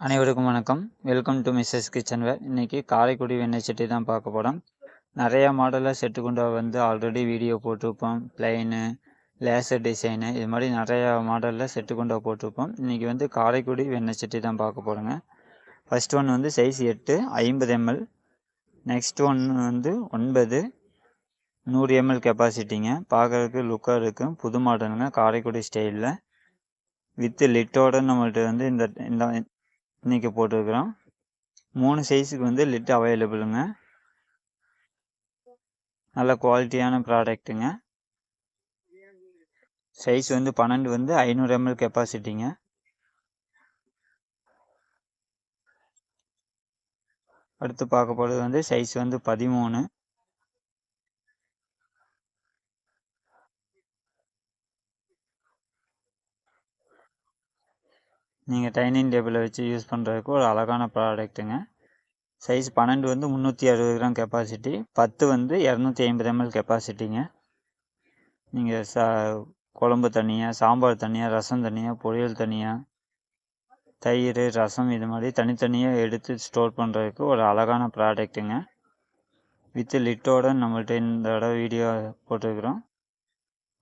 அனைவருக்கும் வணக்கம். Welcome to Mrs கிச்சன்வேர் இன்றைக்கி காரைக்குடி வெண்ணெய் சட்டி தான் பார்க்க போகிறோம் நிறையா மாடலில் செட்டு கொண்டு வந்து ஆல்ரெடி வீடியோ போட்டிருப்போம். பிளைனு லேசர் டிசைனு இது மாதிரி நிறையா மாடலில் செட்டு குண்டா போட்டிருப்போம். இன்றைக்கி வந்து காரைக்குடி வெண்ணெய் சட்டி தான் பார்க்க போகிறோங்க ஃபஸ்ட் ஒன் வந்து சைஸ் எட்டு ஐம்பது எம்எல் நெக்ஸ்ட் ஒன் வந்து ஒன்பது நூறு எம்எல் கெப்பாசிட்டிங்க பார்க்குறதுக்கு லுக்காக இருக்கும். புது மாடலுங்க காரைக்குடி ஸ்டைலில் வித்து லிட்டோட நம்மள்ட்ட வந்து இந்த இந்த இன்றைக்கி போட்டிருக்கிறோம். மூணு சைஸுக்கு வந்து லிட் அவைலபிளுங்க நல்ல குவாலிட்டியான ப்ராடக்ட்டுங்க சைஸ் வந்து பன்னெண்டு வந்து ஐநூறு எம்எல் கெப்பாசிட்டிங்க அடுத்து பார்க்க போகிறது வந்து சைஸ் வந்து பதிமூணு. நீங்கள் டைனிங் டேபிளில் வச்சு யூஸ் பண்ணுறதுக்கு ஒரு அழகான ப்ராடக்ட்டுங்க. சைஸ் பன்னெண்டு வந்து முந்நூற்றி அறுபது கிராம் கெப்பாசிட்டி பத்து வந்து இரநூத்தி ஐம்பது எம்எல் கெப்பாசிட்டிங்க நீங்கள் சா குழம்பு தனியாக சாம்பார் தனியாக ரசம் தனியாக பொரியல் தனியாக தயிர் ரசம் இது மாதிரி தனித்தனியாக எடுத்து ஸ்டோர் பண்ணுறதுக்கு ஒரு அழகான ப்ராடக்ட்டுங்க. வித் லிட்டோட நம்மள்ட்ட இந்த தடவை வீடியோ போட்டிருக்கிறோம்.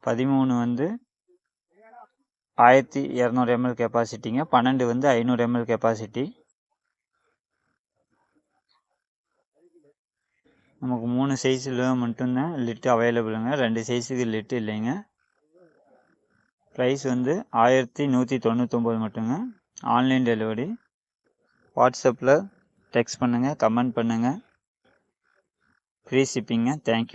பதிமூணு வந்து ஆயிரத்தி இரநூறு எம்எல் கெப்பாசிட்டிங்க பன்னெண்டு வந்து ஐநூறு எம்எல் கெப்பாசிட்டி நமக்கு மூணு சைஸில் மட்டும்தான் லிட்டு அவைலபிளுங்க ரெண்டு சைஸுக்கு லிட்டு இல்லைங்க. ப்ரைஸ் வந்து ஆயிரத்தி நூற்றி தொண்ணூத்தொம்பது மட்டுங்க. ஆன்லைன் டெலிவரி வாட்ஸ்அப்பில் டெக்ஸ்ட் பண்ணுங்கள் கமெண்ட் பண்ணுங்கள் ஃப்ரீ ஷிப்பிங்க தேங்க்யூ